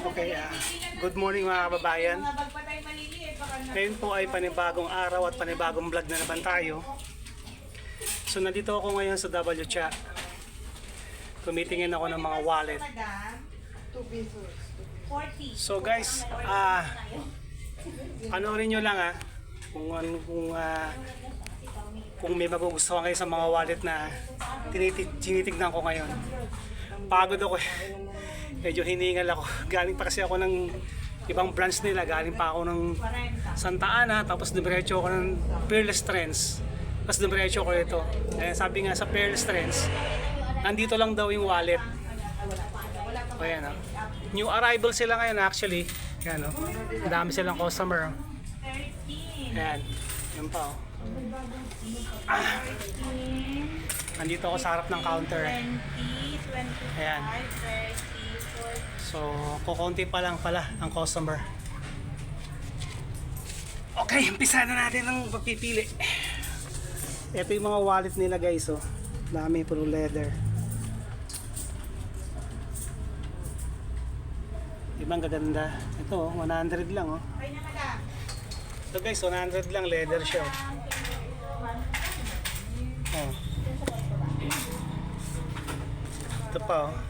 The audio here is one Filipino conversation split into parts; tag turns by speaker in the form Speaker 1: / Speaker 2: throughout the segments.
Speaker 1: Okay, ah, good morning mga kababayan. Ngayon po ay panibagong araw at panibagong vlog na naman tayo. So nandito ako ngayon sa W Chat. Tumitingin ako ng mga wallet. So guys, ah panoorin nyo lang ah kung kung ah, kung may magugustuhan kayo sa mga wallet na tinitig, tinitignan ko ngayon. Pagod ako eh. Medyo hiningal ako. Galing pa kasi ako ng ibang branch nila. Galing pa ako ng Santa Ana. Tapos dumiretso ako ng Peerless Trends. Tapos dumiretso ko ito. Eh, sabi nga sa Peerless Trends, nandito lang daw yung wallet. O yan ah. New arrival sila ngayon actually. Yan oh. Ang dami silang customer. oh. Ayan. Yun pa oh. Ah. Nandito ako sa harap ng counter.
Speaker 2: 20, 25,
Speaker 1: Ayan.
Speaker 2: 30, 40.
Speaker 1: So, kukunti pa lang pala ang customer. Okay, umpisa na natin ang pagpipili. Ito yung mga wallet nila guys, oh. Dami, puro leather. Ibang gaganda. Ito, oh, 100 lang, oh. Ito guys, 100 lang, leather siya. Oh. oh. Ito pa, oh.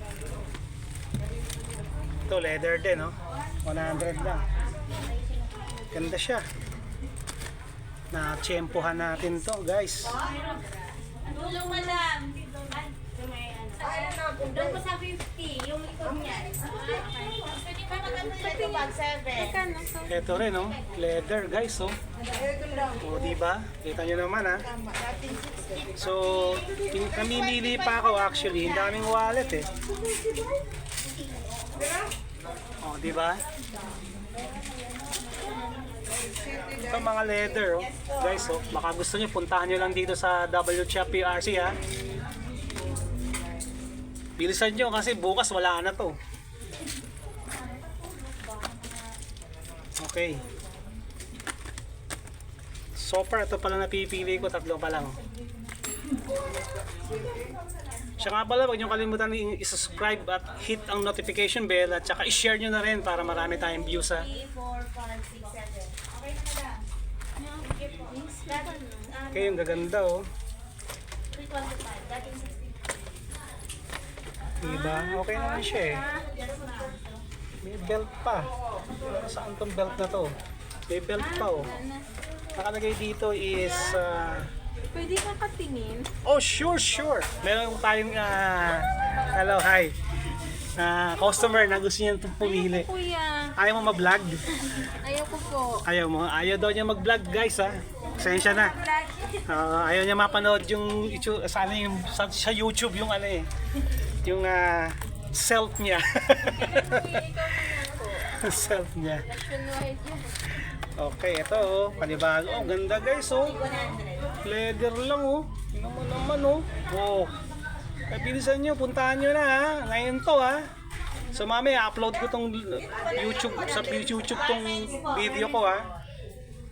Speaker 1: Ito, leather din, oh. 100 lang. Ganda siya. Na-tsempohan natin to, guys.
Speaker 2: Tulong madam. Doon po sa 50, yung likod niya. Pwede ba maganda ito bag 7?
Speaker 1: Ito rin, oh. Leather, guys, oh. O, diba? Kita nyo naman, ha. So, tin- namimili pa ako actually. Ang daming wallet, eh. O, diba? Ito mga leather, oh. Guys, oh. Baka gusto nyo, puntahan nyo lang dito sa WCHOP PRC, ha. Bilisan nyo kasi bukas wala na to. Okay. So far, ito pala napipili ko, tatlo pa lang. Siya nga pala, huwag niyo kalimutan i-subscribe at hit ang notification bell at saka i-share nyo na rin para marami tayong views ha.
Speaker 2: 3, 4, 5, 6, 7. Okay
Speaker 1: yung gaganda oh.
Speaker 2: 325, dating 60.
Speaker 1: Diba? Okay naman siya eh. May belt pa. Saan tong belt na to? May belt pa oh. Nakalagay dito is uh,
Speaker 3: Pwede ka katingin?
Speaker 1: Oh, sure, sure. Meron tayong ah, hello, hi. Na customer na gusto niya itong pumili.
Speaker 3: Kuya,
Speaker 1: Ayaw mo ma-vlog?
Speaker 3: ayaw ko po.
Speaker 1: Ayaw mo. Ayaw daw niya mag-vlog, guys, ha. Pasensya na. Ah, ayaw niya mapanood yung YouTube, sa, ano yung, sa, sa YouTube yung ano eh. Yung ah, self niya. Self niya. Okay, ito oh. Panibago. Oh, ganda guys, oh. Leather lang, oh. Tingnan mo naman, oh. Oh. Kaya bilisan nyo, puntahan nyo na, ha. Ngayon to, ha. So, mamaya, upload ko tong YouTube, sa YouTube tong video ko, ha.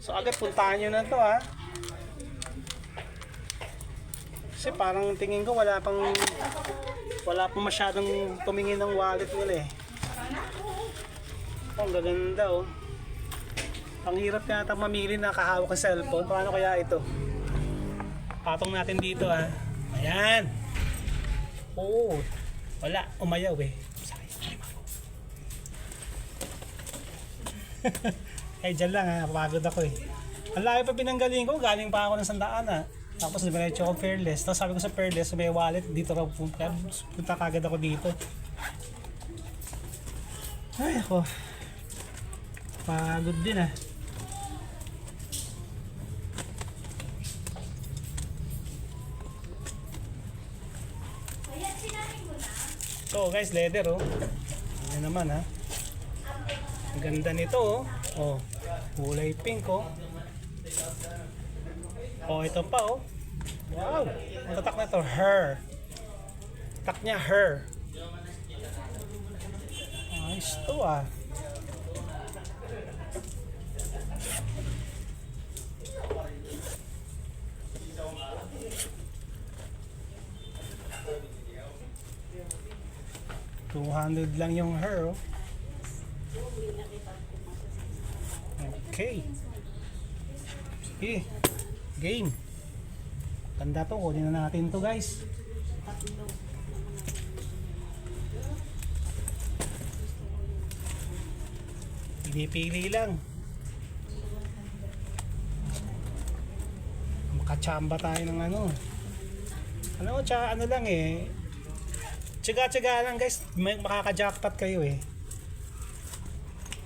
Speaker 1: So, agad puntahan nyo na to, ha. Kasi parang tingin ko wala pang wala pang masyadong tumingin ng wallet nila, eh. Oh, ang gaganda, oh. Ang hirap yata mamili na kahawak ng cellphone. Paano kaya ito? Patong natin dito ah. Ayan. Oo. Wala. Umayaw eh. Eh, dyan lang ha. Pagod ako eh. Ang layo pa pinanggaling ko. Galing pa ako ng sandaan ha. Tapos diretso ako Fairless. Tapos sabi ko sa Fairless, may wallet. Dito raw punta. Punta kagad ako dito. Ay ako. Pagod din ah. So guys, leather oh. Ano naman ha. Ang ganda nito oh. Oh, kulay pink oh. Oh, ito pa oh. Wow! Ang tatak na to, her. Tak niya, her. Ayos to ah. Two hundred lang yung her oh. Okay. Sige. Game. Tanda to, kunin na natin to guys. Pili-pili lang. Makachamba tayo ng ano. Ano, tsaka ano lang eh. Tsaga-tsaga lang guys, makaka-jackpot kayo eh.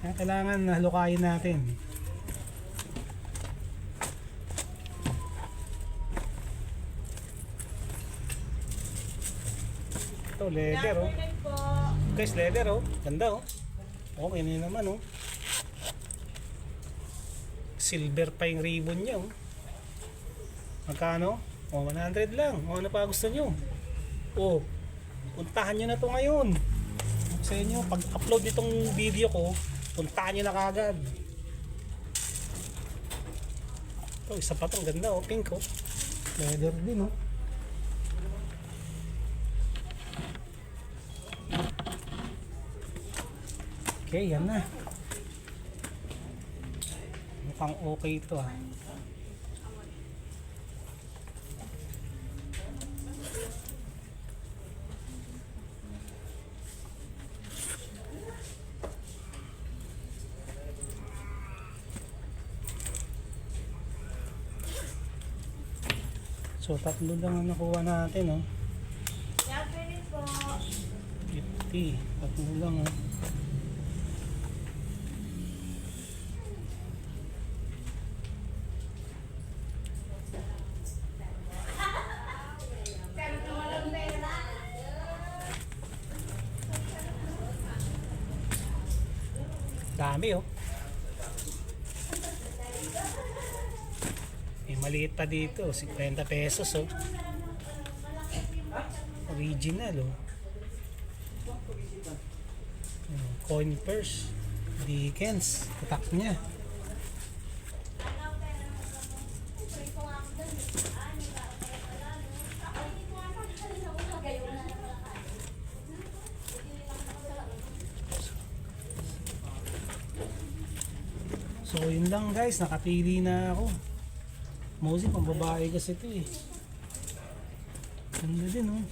Speaker 1: Kailangan halukayin natin. Ito, leather oh. Guys, leather oh. Ganda oh. Okay na naman oh. Silver pa yung ribbon niya oh. Magkano? O, 100 lang. O, ano pa gusto nyo? O, puntahan nyo na to ngayon. Sa inyo, pag upload nitong video ko, puntahan nyo na kagad. Ito, isa pa to. Ang ganda oh, pink oh. Leather din oh. Okay, yan na. Mukhang okay ito ah. So, tatlo lang ang nakuha natin, oh.
Speaker 2: Japanese po.
Speaker 1: 50. Tatlo lang, oh. Dami, oh. May maliit pa dito, 50 pesos, oh. Original, oh. Hmm, Coin purse. Dickens. Tatak niya. So yun lang guys, nakapili na ako. Mostly pang babae kasi ito eh. Ganda din oh.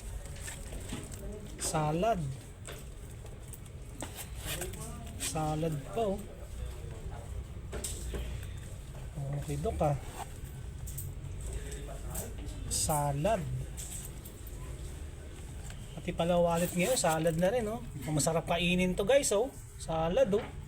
Speaker 1: Salad. Salad pa oh. Okay dok ah. Salad. Pati pala wallet ngayon, salad na rin oh. Masarap kainin to guys oh. Salad oh.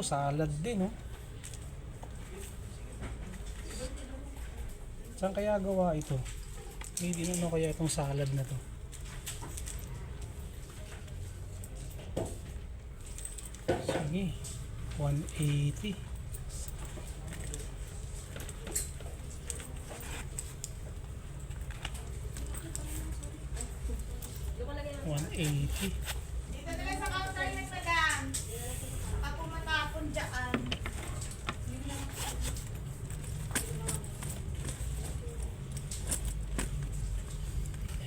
Speaker 1: Ito, salad din, oh. Saan kaya gawa ito? Maybe ano kaya itong salad na to? Sige, 180. One eighty.
Speaker 2: Dito nila sa counter yung nagsagan. Ako dyan.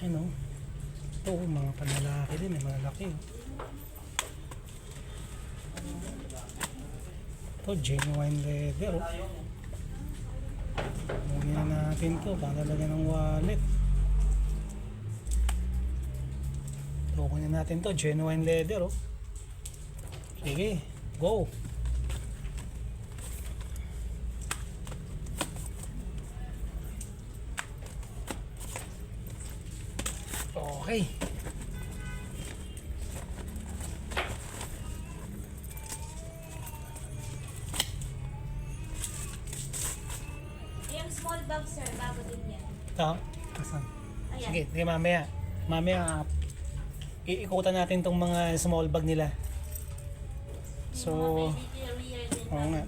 Speaker 1: Ano? Ito, mga panlalaki din, eh, malalaki. oh. Ito, genuine leather. Oh. Kunin na natin to, panlalagyan ng wallet. Ito, kunin natin to, genuine leather. Oh. Sige, go. Okay.
Speaker 2: Yung small bag sir, bago din yan.
Speaker 1: Ito, asan?
Speaker 2: Ayan.
Speaker 1: Sige, sige mamaya. Mamaya, iikutan natin tong mga small bag nila. So, oo nga.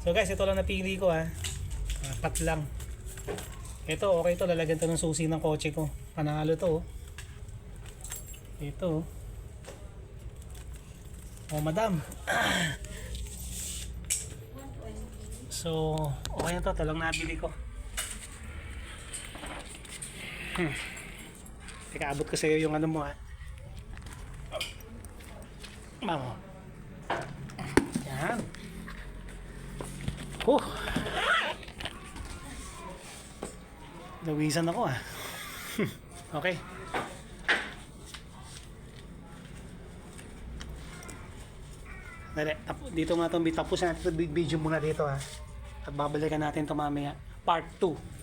Speaker 1: So guys, ito lang napili ko ha. Apat lang. Ito, okay to. Lalagyan to ng susi ng kotse ko. Panalo to. oh. Ito. oh. Oh, madam. So, okay na to. Ito lang nabili ko. Hmm. Teka, abot ko sa'yo yung ano mo ha. Mamo. Yan. Oh. Nawisan ako ah. okay. Dali, dito nga itong tapos natin ito video muna dito ha. At babalikan natin ito mamaya. Part 2.